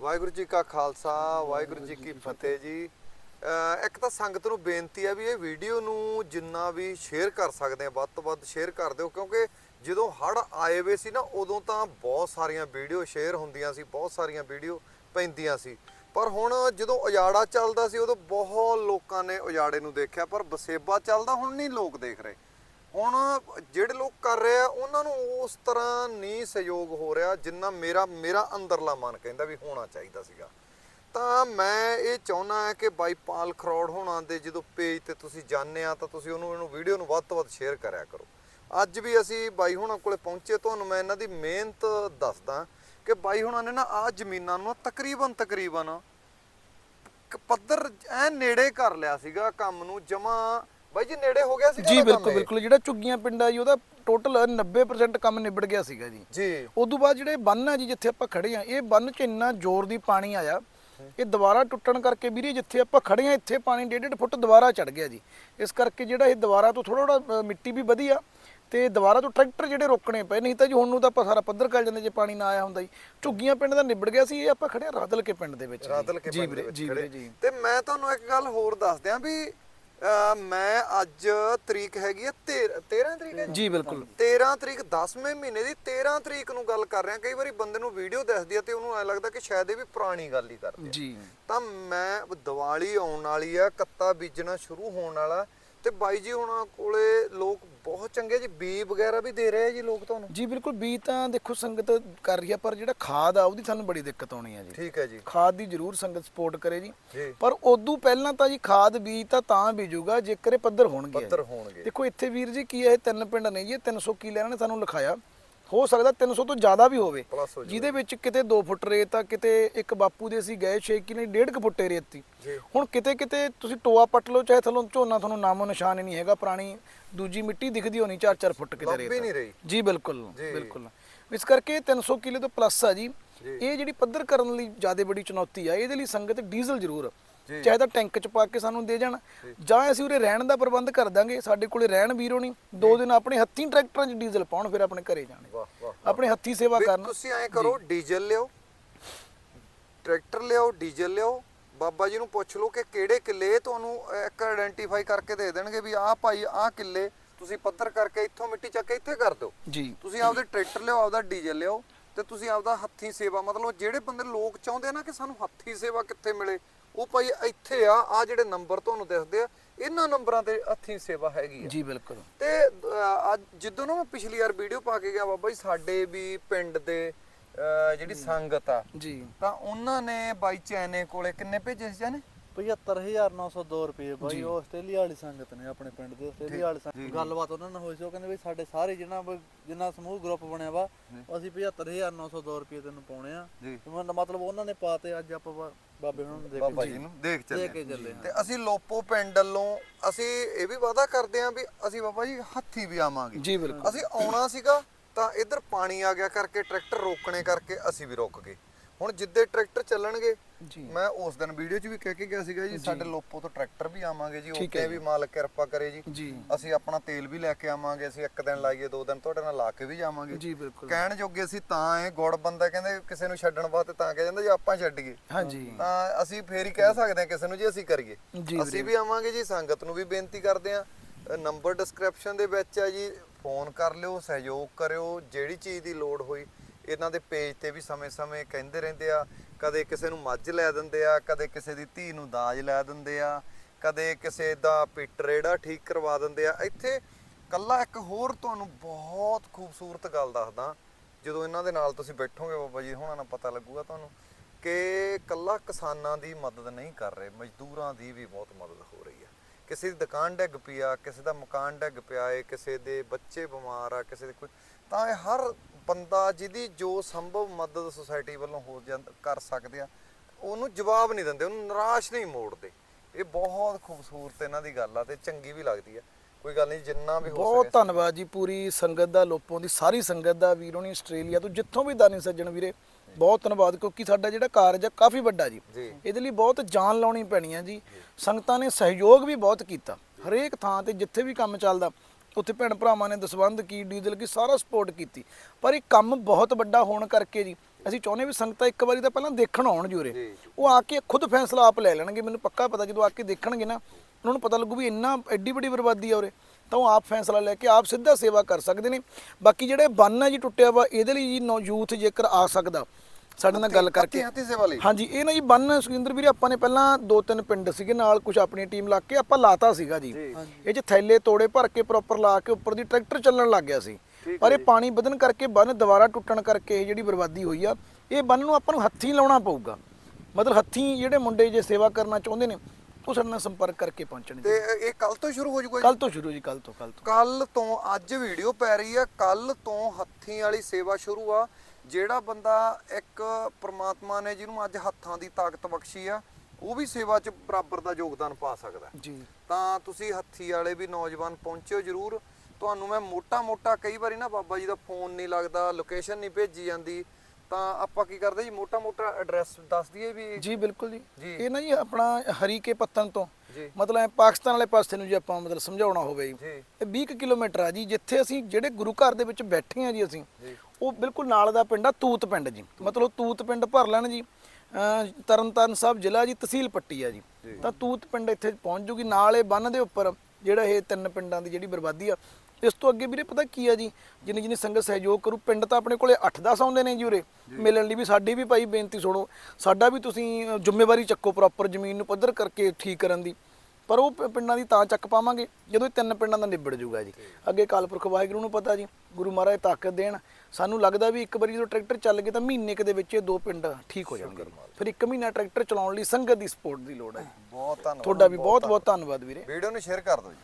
ਵਾਹਿਗੁਰੂ ਜੀ ਕਾ ਖਾਲਸਾ, ਵਾਹਿਗੁਰੂ ਜੀ ਕੀ ਫਤਿਹ ਜੀ। ਇੱਕ ਤਾਂ ਸੰਗਤ ਨੂੰ ਬੇਨਤੀ ਆ ਵੀ ਇਹ ਵੀਡੀਓ ਨੂੰ ਜਿੰਨਾ ਵੀ ਸ਼ੇਅਰ ਕਰ ਸਕਦੇ ਆ, ਵੱਧ ਤੋਂ ਵੱਧ ਸ਼ੇਅਰ ਕਰ ਦਿਓ, ਕਿਉਂਕਿ ਜਦੋਂ ਹੜ ਆਏ ਵੇ ਸੀ ਨਾ, ਉਦੋਂ ਤਾਂ ਬਹੁਤ ਸਾਰੀਆਂ ਵੀਡੀਓ ਸ਼ੇਅਰ ਹੁੰਦੀਆਂ ਸੀ, ਬਹੁਤ ਸਾਰੀਆਂ ਵੀਡੀਓ ਪੈਂਦੀਆਂ ਸੀ। ਪਰ ਹੁਣ ਜਦੋਂ ਉਜਾੜਾ ਚੱਲਦਾ ਸੀ, ਉਦੋਂ ਬਹੁਤ ਲੋਕਾਂ ਨੇ ਉਜਾੜੇ ਨੂੰ ਦੇਖਿਆ, ਪਰ ਬਸੇਬਾ ਚੱਲਦਾ, ਹੁਣ ਨਹੀਂ ਲੋਕ ਦੇਖ ਰਹੇ। ਹੁਣ ਜਿਹੜੇ ਲੋਕ ਕਰ ਰਹੇ ਆ, ਉਹਨਾਂ ਨੂੰ ਉਸ ਤਰ੍ਹਾਂ ਨਹੀਂ ਸਹਿਯੋਗ ਹੋ ਰਿਹਾ ਜਿੰਨਾ ਮੇਰਾ ਮੇਰਾ ਅੰਦਰਲਾ ਮਨ ਕਹਿੰਦਾ ਵੀ ਹੋਣਾ ਚਾਹੀਦਾ ਸੀਗਾ। ਤਾਂ ਮੈਂ ਇਹ ਚਾਹੁੰਦਾ ਹਾਂ ਕਿ ਬਾਈ ਖਰੋੜ ਹੋਣਾ ਦੇ ਜਦੋਂ ਪੇਜ ਤੇ ਤੁਸੀਂ ਜਾਣਦੇ ਆ, ਤਾਂ ਤੁਸੀਂ ਉਹਨੂੰ, ਇਹਨੂੰ ਵੀਡੀਓ ਨੂੰ ਵੱਧ ਤੋਂ ਵੱਧ ਸ਼ੇਅਰ ਕਰਿਆ ਕਰੋ। ਅੱਜ ਵੀ ਅਸੀਂ ਬਾਈ ਹੋਣਾ ਕੋਲੇ ਪਹੁੰਚੇ, ਤੁਹਾਨੂੰ ਮੈਂ ਇਹਨਾਂ ਦੀ ਮਿਹਨਤ ਦੱਸਦਾ ਕਿ ਬਾਈ ਹੋਣਾ ਨੇ ਨਾ ਆ ਜ਼ਮੀਨਾਂ ਨੂੰ ਤਕਰੀਬਨ ਤਕਰੀਬਨ ਪੱਧਰ ਐ ਨੇੜੇ ਕਰ ਲਿਆ ਸੀਗਾ ਕੰਮ ਨੂੰ, ਜਮਾ ਬਾਈ ਜੀ ਨੇੜੇ ਹੋ ਗਿਆ ਸੀਗਾ ਜੀ ਬਿਲਕੁਲ? ਬਿਲਕੁਲ ਜਿਹੜਾ ਝੁੱਗੀਆਂ ਪਿੰਡਾ ਜੀ ਉਹਦਾ ਟੋਟਲ 90% ਕੰਮ ਨਿਬੜ ਗਿਆ ਸੀਗਾ ਜੀ ਜੀ ਉਦੋਂ ਬਾਅਦ ਜਿਹੜੇ ਬੰਨ ਆ ਜੀ ਜਿੱਥੇ ਆਪਾਂ ਖੜੇ ਆ ਇਹ ਬੰਨ 'ਚ ਇੰਨਾ ਜ਼ੋਰ ਦੀ ਪਾਣੀ ਆਇਆ ਇਹ ਦੁਬਾਰਾ ਟੁੱਟਣ ਕਰਕੇ ਵੀਰੇ ਜਿੱਥੇ ਆਪਾਂ ਖੜੇ ਆ ਇੱਥੇ ਪਾਣੀ 1.5 ਫੁੱਟ ਦੁਬਾਰਾ ਚੜ ਗਿਆ ਜੀ ਇਸ ਕਰਕੇ ਜਿਹੜਾ ਇਹ ਦੁਬਾਰਾ ਤੋਂ ਥੋੜਾ ਥੋੜਾ ਮਿੱਟੀ ਵੀ ਵਧੀ ਆ ਤੇ ਦੁਬਾਰਾ ਤੋਂ ਟਰੈਕਟਰ ਜਿਹੜੇ ਰੋਕਣੇ ਪਏ ਨਹੀਂ ਤਾਂ ਜੀ ਹੁਣ ਨੂੰ ਤਾਂ ਆਪਾਂ ਸਾਰਾ ਪੱਧਰ ਕਰ ਜਾਂਦੇ ਜੇ ਪਾਣੀ ਨਾ ਆਇਆ ਹੁੰਦਾ ਜੀ ਝੁੱਗੀਆਂ ਪਿੰਡ ਦਾ ਨਿਬੜ ਗਿਆ ਸੀ ਇਹ ਆਪਾਂ ਖੜੇ ਆ ਰਾਦਲ ਕੇ ਪਿੰਡ ਦੇ ਵਿੱਚ। ਰਾਦਲ ਕੇ ਪਿੰਡ ਵੀਰੇ ਜੀ। ਵੀਰੇ ਤੇ ਮੈਂ ਤੁਹਾਨੂੰ ਇੱਕ ਗੱਲ ਹੋਰ ਦੱਸ ਦਿਆਂ ਵੀ ਮੈਂ ਅੱਜ ਤਰੀਕ ਹੈਗੀ ਆ 13 ਤਰੀਕ ਹੈ ਜੀ? ਬਿਲਕੁਲ। 13 ਤਰੀਕ 10ਵੇਂ ਮਹੀਨੇ ਦੀ 13 ਤਰੀਕ ਨੂੰ ਗੱਲ ਕਰ ਰਿਹਾ। ਕਈ ਵਾਰੀ ਬੰਦੇ ਨੂੰ ਵੀਡੀਓ ਦਿਖਦੀ ਆ ਤੇ ਉਹਨੂੰ ਐ ਲੱਗਦਾ ਕਿ ਸ਼ਾਇਦ ਇਹ ਵੀ ਪੁਰਾਣੀ ਗੱਲ ਹੀ ਕਰਦੇ ਜੀ। ਤਾਂ ਮੈਂ ਦੀਵਾਲੀ ਆਉਣ ਵਾਲੀ ਆ ਕੱਤਾ ਬੀਜਣਾ ਸ਼ੁਰੂ ਹੋਣ ਵਾਲਾ। ਤੇ ਬਾਈ ਜੀ ਹੁਣਾਂ ਕੋਲੇ ਲੋਕ ਬਹੁਤ ਚੰਗੇ ਜੀ ਬੀ ਵਗੈਰਾ ਵੀ ਦੇ ਰਹੇ ਆ ਜੀ ਲੋਕ ਤੁਹਾਨੂੰ? ਜੀ ਬਿਲਕੁਲ ਬੀ ਤਾਂ ਦੇਖੋ ਸੰਗਤ ਕਰ ਰਹੀ ਆ ਪਰ ਜਿਹੜਾ ਖਾਦ ਆ ਉਹਦੀ ਸਾਨੂੰ ਬੜੀ ਦਿੱਕਤ ਆਉਣੀ ਆ ਜੀ। ਠੀਕ ਹੈ ਜੀ। ਖਾਦ ਦੀ ਜ਼ਰੂਰ ਸੰਗਤ ਸਪੋਰਟ ਕਰੇ ਜੀ। ਜੀ। ਪਰ ਉਦੋਂ ਪਹਿਲਾਂ ਤਾਂ ਜੀ ਖਾਦ ਬੀਜ ਤਾਂ ਤਾਂ ਬੀਜੂਗਾ ਜੇਕਰ ਇਹ ਪੱਧਰ ਹੋਣਗੇ। ਪੱਧਰ ਹੋਣਗੇ। ਦੇਖੋ ਇੱਥੇ ਵੀਰ ਜੀ ਕੀ ਹੈ ਇਹ ਤਿੰਨ ਪਿੰਡ ਨੇ ਜੀ ਇਹ 300 ਕਿੱਲੇ ਇਹਨਾਂ ਨੇ ਸਾਨੂੰ ਲਿਖਾਇਆ। ਹੋ ਸਕਦਾ 300 ਤੋਂ ਜ਼ਿਆਦਾ ਵੀ ਹੋਵੇ Plus ਹੋ ਜਾਵੇ। ਜਿਹਦੇ ਵਿੱਚ ਕਿਤੇ 2 ਫੁੱਟ ਰੇਤ ਆ ਕਿਤੇ ਇੱਕ ਬਾਪੂ ਦੇ ਅਸੀਂ ਗਏ 6 ਕਿੱਲੇ 1.5 ਫੁੱਟ ਰੇਤ ਜੀ ਹੁਣ ਕਿਤੇ ਕਿਤੇ ਤੁਸੀਂ ਟੋਆ ਪੱਟ ਲਓ ਚਾਹੇ ਥੱਲੋਂ ਝੋਨਾ ਤੁਹਾਨੂੰ ਨਾਮੋ ਨਿਸ਼ਾਨ ਹੀ ਨਹੀਂ ਹੈਗਾ ਪੁਰਾਣੀ ਦੂਜੀ ਮਿੱਟੀ ਦਿਖਦੀ ਹੋਣੀ 4-4 ਫੁੱਟ ਕਿਤੇ ਲੱਭ ਰੇਤ ਹੀ ਰਹੀ ਜੀ ਬਿਲਕੁਲ ਜੀ। ਬਿਲਕੁਲ ਇਸ ਕਰਕੇ ਇਹ 300 ਕਿੱਲੇ ਤੋਂ ਪਲੱਸ ਆ ਜੀ ਜੀ। ਇਹ ਜਿਹੜੀ ਪੱਧਰ ਕਰਨ ਲਈ ਜ਼ਿਆਦਾ ਬੜੀ ਚੁਣੌਤੀ ਆ ਇਹਦੇ ਲਈ ਸੰਗਤ ਡੀਜ਼ਲ ਜ਼ਰੂਰ। ਚਾਹੇ ਤਾਂ ਟੈਂਕ ਚ ਪਾ ਕੇ ਸਾਨੂੰ ਦੇ ਜਾਣ ਜਾਂ। ਅਸੀਂ ਉਰੇ ਰਹਿਣ ਦਾ ਪ੍ਰਬੰਧ ਕਰ ਦਾਂਗੇ। ਸਾਡੇ ਕੋਲੇ ਰਹਿਣ ਵੀਰੋ ਨਹੀਂ ਦੋ ਦਿਨ ਆਪਣੇ ਹੱਥੀਂ ਟਰੈਕਟਰਾਂ 'ਚ ਡੀਜ਼ਲ ਪਾਉਣ ਫਿਰ ਆਪਣੇ ਘਰੇ ਜਾਣੇ। ਆਪਣੇ ਹੱਥੀਂ ਸੇਵਾ ਕਰਨ। ਤੁਸੀਂ ਐਂ ਕਰੋ ਡੀਜ਼ਲ ਲਿਓ ਟਰੈਕਟਰ ਲਿਓ ਡੀਜ਼ਲ ਲਿਓ ਬਾਬਾ ਜੀ ਨੂੰ ਪੁੱਛ ਲਓ ਕਿ ਕਿਹੜੇ ਕਿੱਲੇ ਤੁਹਾਨੂੰ ਇੱਕ ਆਇਡੈਂਟੀਫਾਈ ਕਰਕੇ ਦੇ ਦੇਣਗੇ ਵੀ ਆਹ ਭਾਈ ਆਹ ਕਿੱਲੇ ਤੁਸੀਂ ਪੱਧਰ ਕਰਕੇ ਇੱਥੋਂ ਮਿੱਟੀ ਚੱਕ ਕੇ ਇੱਥੇ ਕਰ ਦਿਓ। ਜੀ। ਤੁਸੀਂ ਆਪਦੇ ਟਰੈਕਟਰ ਲਿਓ ਆਪਦਾ ਡੀਜ਼ਲ ਲਿਓ ਤੇ ਤੁਸੀਂ ਆਪਦਾ ਹੱਥੀਂ ਸੇਵਾ ਮਤਲਬ ਜਿਹੜੇ ਬੰਦੇ ਲੋਕ ਚਾਹੁੰਦੇ ਨਾ ਕਿ ਸਾਨੂੰ ਹੱਥੀਂ ਸੇਵਾ ਕਿੱਥੇ ਮਿਲੇ ਉਹ ਭਾਈ ਇੱਥੇ ਆ ਆ ਜਿਹੜੇ ਨੰਬਰ ਤੁਹਾਨੂੰ ਦਿਖਦੇ ਆ ਇਹਨਾਂ ਨੰਬਰਾਂ ਤੇ ਹੱਥੀਂ ਸੇਵਾ ਹੈਗੀ ਆ। ਜੀ ਬਿਲਕੁਲ। ਤੇ ਅੱਜ ਜਦੋਂ ਨਾ ਮੈਂ ਪਿਛਲੀ ਵਾਰ ਵੀਡੀਓ ਪਾ ਕੇ ਗਿਆ ਬਾਬਾ ਜੀ ਸਾਡੇ ਵੀ ਪਿੰਡ ਦੇ ਜਿਹੜੀ ਸੰਗਤ ਆ ਜੀ। ਤਾਂ ਉਹਨਾਂ ਨੇ ਬਾਈ ਚੈਨੇ ਕੋਲੇ ਕਿੰਨੇ ਭੇਜੇ ਸੀ ਜਾਨੇ 75902 ਰੁਪਏ ਬਾਈ ਉਹ ਆਸਟ੍ਰੇਲੀਆ ਵਾਲੀ ਸੰਗਤ ਨੇ ਆਪਣੇ ਪਿੰਡ ਦੇ ਆਸਟ੍ਰੇਲੀਆ ਵਾਲੀ ਸੰਗਤ। ਗੱਲਬਾਤ ਉਹਨਾਂ ਨਾਲ ਹੋਈ ਸੀ ਉਹ ਕਹਿੰਦੇ ਵੀ ਸਾਡੇ ਸਾਰੇ ਜਿੰਨਾ ਬ- ਜਿੰਨਾ ਸਮੂਹ ਗਰੁੱਪ ਬਣਿਆ ਵਾ ਅਸੀਂ 75902 ਰੁਪਏ ਤੈਨੂੰ ਪਾਉਣੇ ਆ। ਮਤਲਬ ਮਤਲਬ ਉਹਨਾਂ ਨੇ ਪਾਤੇ ਅੱਜ ਆਪਾਂ ਬਾਬੇ ਹੁਣਾਂ ਬਾਬਾ ਜੀ ਨੂੰ ਦੇਖ ਚੱਲੇ। ਕੇ ਚੱਲੇ ਹਾਂ। ਤੇ ਅਸੀਂ ਲੋਪੋ ਪਿੰਡ ਵੱਲੋਂ ਅਸੀਂ ਇਹ ਵੀ ਵਾਅਦਾ ਕਰਦੇ ਆਂ ਵੀ ਅਸੀਂ ਬਾਬਾ ਜੀ ਹੱਥੀ ਵੀ ਆਵਾਂਗੇ। ਜੀ ਬਿਲਕੁਲ। ਅਸੀਂ ਆਉਣਾ ਸੀਗਾ ਤਾਂ ਇੱਧਰ ਪਾਣੀ ਆ ਗਿਆ ਕਰਕੇ ਟਰੈਕਟਰ ਰੋਕਣੇ ਕਰਕੇ ਅਸੀਂ ਵੀ ਰੁਕ ਗਏ। ਹੁਣ ਜਿੱਦੇ ਟਰੈਕਟਰ ਚੱਲਣਗੇ ਮੈਂ ਉਸ ਦਿਨ ਵੀਡੀਓ 'ਚ ਵੀ ਕਹਿ ਕੇ ਗਿਆ ਸੀਗਾ ਜੀ ਸਾਡੇ ਲੋਪੋ ਤੋਂ ਟਰੈਕਟਰ ਵੀ ਆਵਾਂਗੇ ਜੀ ਠੀਕ ਹੈ ਉੱਤੇ ਵੀ ਮਾਲਕ ਕਿਰਪਾ ਕਰੇ ਜੀ। ਅਸੀਂ ਆਪਣਾ ਤੇਲ ਵੀ ਲੈ ਕੇ ਆਵਾਂਗੇ ਅਸੀਂ ਇੱਕ ਦਿਨ ਲਾਈਏ ਦੋ ਦਿਨ ਤੁਹਾਡੇ ਨਾਲ ਲਾ ਕੇ ਵੀ ਜਾਵਾਂਗੇ। ਜੀ ਬਿਲਕੁਲ। ਕਹਿਣ ਜੋਗੇ ਅਸੀਂ ਤਾਂ ਇਹ ਗੁੜ ਬੰਦਾ ਕਹਿੰਦੇ ਕਿਸੇ ਨੂੰ ਛੱਡਣ ਵਾਸਤੇ ਤਾਂ ਕਹਿ ਜਾਂਦਾ ਜੀ ਆਪਾਂ ਛੱਡੀਏ। ਹਾਂਜੀ। ਤਾਂ ਅਸੀਂ ਫੇਰ ਹੀ ਕਹਿ ਸਕਦੇ ਹਾਂ ਕਿਸੇ ਨੂੰ ਜੀ ਅਸੀਂ ਕਰੀਏ। ਅਸੀਂ ਵੀ ਆਵਾਂਗੇ ਜੀ ਸੰਗਤ ਨੂੰ ਵੀ ਬੇਨਤੀ ਕਰਦੇ ਹਾਂ। ਨੰਬਰ ਡਿਸਕ੍ਰਿਪਸ਼ਨ ਦੇ ਵਿੱਚ ਹੈ ਜੀ ਫੋਨ ਕਰ ਲਿਓ ਸਹਿਯੋਗ ਕਰਿਓ ਜਿਹੜੀ ਚੀਜ਼ ਦੀ ਲੋੜ ਹੋਈ ਇਹਨਾਂ ਦੇ ਪੇਜ ਤੇ ਵੀ ਸਮੇਂ-ਸਮੇਂ ਕਹਿੰਦੇ ਰਹਿੰਦੇ ਆ, ਕਦੇ ਕਿਸੇ ਨੂੰ ਮੱਝ ਲੈ ਦਿੰਦੇ ਆ, ਕਦੇ ਕਿਸੇ ਦੀ ਧੀ ਨੂੰ ਦਾਜ ਲੈ ਦਿੰਦੇ ਆ, ਕਦੇ ਕਿਸੇ ਦਾ ਪਿੱਟ ਰੇੜਾ ਠੀਕ ਕਰਵਾ ਦਿੰਦੇ ਆ। ਇੱਥੇ ਕੱਲਾ ਇੱਕ ਹੋਰ ਤੁਹਾਨੂੰ ਬਹੁਤ ਖੂਬਸੂਰਤ ਗੱਲ ਦੱਸਦਾ, ਜਦੋਂ ਇਹਨਾਂ ਦੇ ਨਾਲ ਤੁਸੀਂ ਬੈਠੋਗੇ ਬਾਬਾ ਜੀ, ਹੁਣਾਂ ਨਾਲ ਪਤਾ ਲੱਗੂਗਾ ਤੁਹਾਨੂੰ ਕਿ ਕੱਲਾ ਕਿਸਾਨਾਂ ਦੀ ਮਦਦ ਨਹੀਂ ਕਰ ਰਹੇ, ਮਜ਼ਦੂਰਾਂ ਦੀ ਵੀ ਬਹੁਤ ਮਦਦ ਹੋ ਰਹੀ ਹੈ ਕਿਸੇ ਦੀ ਦੁਕਾਨ ਡਿੱਗ ਪਈ ਆ, ਕਿਸੇ ਦਾ ਮਕਾਨ ਡਿੱਗ ਪਿਆ ਏ, ਕਿਸੇ ਦੇ ਬੱਚੇ ਬਿਮਾਰ ਆ, ਕਿਸੇ ਦੇ ਕੋਈ, ਤਾਂ ਇਹ ਹਰ ਬੰਦਾ ਜਿਹਦੀ ਜੋ ਸੰਭਵ ਮਦਦ ਸੁਸਾਇਟੀ ਵੱਲੋਂ ਹੋ ਜਾਂਦ ਕਰ ਸਕਦੇ ਆ ਉਹਨੂੰ ਜਵਾਬ ਨਹੀਂ ਦਿੰਦੇ ਉਹਨੂੰ ਨਿਰਾਸ਼ ਨਹੀਂ ਮੋੜਦੇ। ਇਹ ਬਹੁਤ ਖੂਬਸੂਰਤ ਇਹਨਾਂ ਦੀ ਗੱਲ ਆ ਤੇ ਚੰਗੀ ਵੀ ਲੱਗਦੀ ਆ। ਕੋਈ ਗੱਲ ਨਹੀਂ ਜਿੰਨਾ ਵੀ ਹੋ ਬਹੁਤ ਸਕੇ ਧੰਨਵਾਦ ਜੀ ਪੂਰੀ ਸੰਗਤ ਦਾ ਲੋਪੋਂ ਦੀ ਸਾਰੀ ਸੰਗਤ ਦਾ ਵੀਰੋਂ ਨੇ ਆਸਟ੍ਰੇਲੀਆ ਤੋਂ ਜਿੱਥੋਂ ਵੀ ਦਾਨੀ ਸੱਜਣ ਵੀਰੇ ਬਹੁਤ ਧੰਨਵਾਦ ਕਿਉਂਕਿ ਸਾਡਾ ਜਿਹੜਾ ਕਾਰਜ ਆ ਕਾਫੀ ਵੱਡਾ ਜੀ। ਜੀ। ਇਹਦੇ ਲਈ ਬਹੁਤ ਜਾਨ ਲਾਉਣੀ ਪੈਣੀ ਆ ਜੀ। ਸੰਗਤਾਂ ਨੇ ਸਹਿਯੋਗ ਵੀ ਬਹੁਤ ਕੀਤਾ। ਹਰੇਕ ਥਾਂ ਤੇ ਜਿੱਥੇ ਵੀ ਕੰਮ ਚੱਲਦਾ ਉੱਥੇ ਭੈਣ ਭਰਾਵਾਂ ਨੇ ਦਸਵੰਧ ਕੀ ਡੀਜ਼ਲ ਕੀ ਸਾਰਾ ਸਪੋਰਟ ਕੀਤੀ। ਪਰ ਇਹ ਕੰਮ ਬਹੁਤ ਵੱਡਾ ਹੋਣ ਕਰਕੇ ਜੀ ਅਸੀਂ ਚਾਹੁੰਦੇ ਵੀ ਸੰਗਤਾਂ ਇੱਕ ਵਾਰੀ ਤਾਂ ਪਹਿਲਾਂ ਦੇਖਣ ਆਉਣ ਜੂਰੇ। ਉਹ ਆ ਕੇ ਖੁਦ ਫੈਸਲਾ ਆਪ ਲੈ ਲੈਣਗੇ ਮੈਨੂੰ ਪੱਕਾ ਪਤਾ ਜਦੋਂ ਆ ਕੇ ਦੇਖਣਗੇ ਨਾ ਉਹਨਾਂ ਨੂੰ ਪਤਾ ਲੱਗੂ ਵੀ ਇੰਨਾ ਐਡੀ ਵੱਡੀ ਬਰਬਾਦੀ ਆ ਉਰੇ। ਤਾਂ ਉਹ ਆਪ ਫੈਸਲਾ ਲੈ ਕੇ ਆਪ ਸਿੱਧਾ ਸੇਵਾ ਕਰ ਸਕਦੇ ਨੇ। ਬਾਕੀ ਜਿਹੜੇ ਬੰਨ ਹੈ ਜੀ ਟੁੱਟਿਆ ਵਾ ਇਹਦੇ ਲਈ ਜੀ ਨੌ ਯੂਥ ਜੇਕਰ ਆ ਸਕਦਾ ਸਾਡੇ ਨਾਲ ਗੱਲ ਕਰਕੇ। ਹਾਂਜੀ ਇਹ ਨਾ ਜੀ ਬੰਨ ਸੁਖਿੰਦਰ ਵੀਰੇ ਆਪਾਂ ਨੇ ਪਹਿਲਾਂ ਦੋ ਤਿੰਨ ਪਿੰਡ ਸੀਗੇ ਨਾਲ ਕੁਝ ਆਪਣੀ ਟੀਮ ਲਾ ਕੇ ਆਪਾਂ ਲਾਤਾ ਸੀਗਾ ਜੀ। ਇਹ ਚ ਥੈਲੇ ਤੋੜੇ ਭਰ ਕੇ ਪ੍ਰੋਪਰ ਲਾ ਕੇ ਉੱਪਰ ਦੀ ਟਰੈਕਟਰ ਚੱਲਣ ਲੱਗ ਗਿਆ ਸੀ। ਪਰ ਇਹ ਪਾਣੀ ਵਧਣ ਕਰਕੇ ਬੰਨ ਦੁਬਾਰਾ ਟੁੱਟਣ ਕਰਕੇ ਇਹ ਜਿਹੜੀ ਬਰਬਾਦੀ ਹੋਈ ਆ ਇਹ ਬੰਨ ਨੂੰ ਆਪਾਂ ਨੂੰ ਹੱਥੀਂ ਲਾਉਣਾ ਪਊਗਾ। ਮਤਲਬ ਹੱਥੀਂ ਜਿਹੜੇ ਮੁੰਡੇ ਜੇ ਸੇਵਾ ਕਰਨਾ ਚਾਹੁੰਦੇ ਨੇ ਉਹ ਸਾਡੇ ਨਾਲ ਸੰਪਰਕ ਕਰਕੇ ਪਹੁੰਚਣ ਤੇ ਇਹ ਕੱਲ ਤੋਂ ਸ਼ੁਰੂ ਹੋ ਜਾਊਗਾ ਕੱਲ ਤੋਂ ਸ਼ੁਰੂ ਜੀ ਕੱਲ ਤੋਂ ਕੱਲ ਤੋਂ। ਕੱਲ ਤੋਂ ਅੱਜ ਵੀਡੀਓ ਪੈ ਰਹੀ ਆ ਕੱਲ ਤੋਂ ਹੱਥੀਂ ਵਾਲੀ ਸੇਵਾ ਸ਼ੁਰੂ ਆ। ਜਿਹੜਾ ਬੰਦਾ ਇੱਕ ਪ੍ਰਮਾਤਮਾ ਨੇ ਜਿਹਨੂੰ ਅੱਜ ਹੱਥਾਂ ਦੀ ਤਾਕਤ ਬਖਸ਼ੀ ਆ ਉਹ ਵੀ ਸੇਵਾ 'ਚ ਬਰਾਬਰ ਦਾ ਯੋਗਦਾਨ ਪਾ ਸਕਦਾ। ਜੀ। ਤਾਂ ਤੁਸੀਂ ਹੱਥੀ ਵਾਲੇ ਵੀ ਨੌਜਵਾਨ ਪਹੁੰਚਿਓ ਜਰੂਰ। ਤੁਹਾਨੂੰ ਮੈਂ ਮੋਟਾ-ਮੋਟਾ ਕਈ ਵਾਰੀ ਨਾ ਬਾਬਾ ਜੀ ਦਾ ਫੋਨ ਨਹੀਂ ਲੱਗਦਾ ਲੋਕੇਸ਼ਨ ਨਹੀਂ ਭੇਜੀ ਜਾਂਦੀ। ਤਾਂ ਆਪਾਂ ਕੀ ਕਰਦੇ ਜੀ ਮੋਟਾ-ਮੋਟਾ ਐਡਰੈਸ ਦੱਸ ਦਈਏ ਵੀ ਜੀ ਬਿਲਕੁਲ ਜੀ। ਇਹ ਨਾ ਜੀ ਆਪਣਾ ਹਰੀਕੇ ਪੱਤਨ ਤੋਂ। ਮਤਲਬ ਐ ਪਾਕਿਸਤਾਨ ਵਾਲੇ ਪਾਸੇ ਨੂੰ ਜੇ ਆਪਾਂ ਮਤਲਬ ਸਮਝਾਉਣਾ ਹੋਵੇ। ਜੀ। ਇਹ 20 ਕੁ ਕਿਲੋਮੀਟਰ ਆ ਜੀ ਜਿੱਥੇ ਅਸੀਂ ਜਿਹੜੇ ਗੁਰੂ ਘਰ ਦੇ ਵਿੱਚ ਬੈਠੇ ਆ ਜੀ ਅਸੀਂ ਉਹ ਬਿਲਕੁਲ ਨਾਲ ਦਾ ਪਿੰਡ ਆ ਤੂਤ ਪਿੰਡ ਜੀ। ਮਤਲਬ ਤੂਤ ਪਿੰਡ ਭਰ ਲੈਣ ਜੀ। ਤਰਨਤਾਰਨ ਸਾਹਿਬ ਜ਼ਿਲ੍ਹਾ ਜੀ ਤਹਿਸੀਲ ਪੱਟੀ ਆ ਜੀ। ਤਾਂ ਤੂਤ ਪਿੰਡ ਇੱਥੇ ਪਹੁੰਚ ਜੂਗੀ ਨਾਲ ਇਹ ਬੰਨ ਦੇ ਉੱਪਰ ਜਿਹੜਾ ਇਹ ਤਿੰਨ ਪਿੰਡਾਂ ਦੀ ਜਿਹੜੀ ਬਰਬਾਦੀ ਆ ਇਸ ਤੋਂ ਅੱਗੇ ਵੀਰੇ ਪਤਾ ਕੀ ਆ ਜੀ ਜਿੰਨੀ ਜਿੰਨੀ ਸੰਗਤ ਸਹਿਯੋਗ ਕਰੂ ਪਿੰਡ ਤਾਂ ਆਪਣੇ ਕੋਲੇ 8-10 ਆਉਂਦੇ ਨੇ ਜੀ ਉਰੇ। ਮਿਲਣ ਲਈ ਵੀ ਸਾਡੀ ਵੀ ਭਾਈ ਬੇਨਤੀ ਸੁਣੋ ਸਾਡਾ ਵੀ ਤੁਸੀਂ ਜ਼ਿੰਮੇਵਾਰੀ ਚੱਕੋ ਪ੍ਰੋਪਰ ਜ਼ਮੀਨ ਨੂੰ ਪੱਧਰ ਕਰਕੇ ਠੀਕ ਕਰਨ ਦੀ। ਪਰ ਉਹ ਪਿੰਡਾਂ ਦੀ ਤਾਂ ਚੱਕ ਪਾਵਾਂਗੇ। ਜਦੋਂ ਇਹ ਤਿੰਨ ਪਿੰਡਾਂ ਦਾ ਨਿਬੜ ਜਾਊਗਾ ਜੀ। ਅੱਗੇ ਕਾਲਪੁਰਖ ਵਾਹਿਗੁਰੂ ਨੂੰ ਪਤਾ ਜੀ ਗੁਰੂ ਮਹਾਰਾਜ ਤਾਕਤ ਦੇਣ। ਸਾਨੂੰ ਲੱਗਦਾ ਵੀ ਇੱਕ ਵਾਰੀ ਜਦੋਂ ਟਰੈਕਟਰ ਚੱਲ ਗਏ ਤਾਂ ਮਹੀਨੇ ਕੁ ਦੇ ਵਿੱਚ ਇਹ ਦੋ ਪਿੰਡ ਠੀਕ ਹੋ ਜਾਣਗੇ। ਫਿਰ ਇੱਕ ਮਹੀਨਾ ਟਰੈਕਟਰ ਚਲਾਉਣ ਲਈ ਸੰਗਤ ਦੀ ਸਪੋਰਟ ਦੀ ਲੋੜ ਹੈ। ਬਹੁਤ ਧੰਨਵਾਦ ਤੁਹਾਡਾ ਵੀ ਬਹੁਤ ਬਹੁਤ ਧੰਨਵਾਦ ਵੀਰੇ। ਵੀਡੀਓ ਨੂੰ ਸ਼ੇਅਰ ਕਰ ਦਿਓ ਜੀ।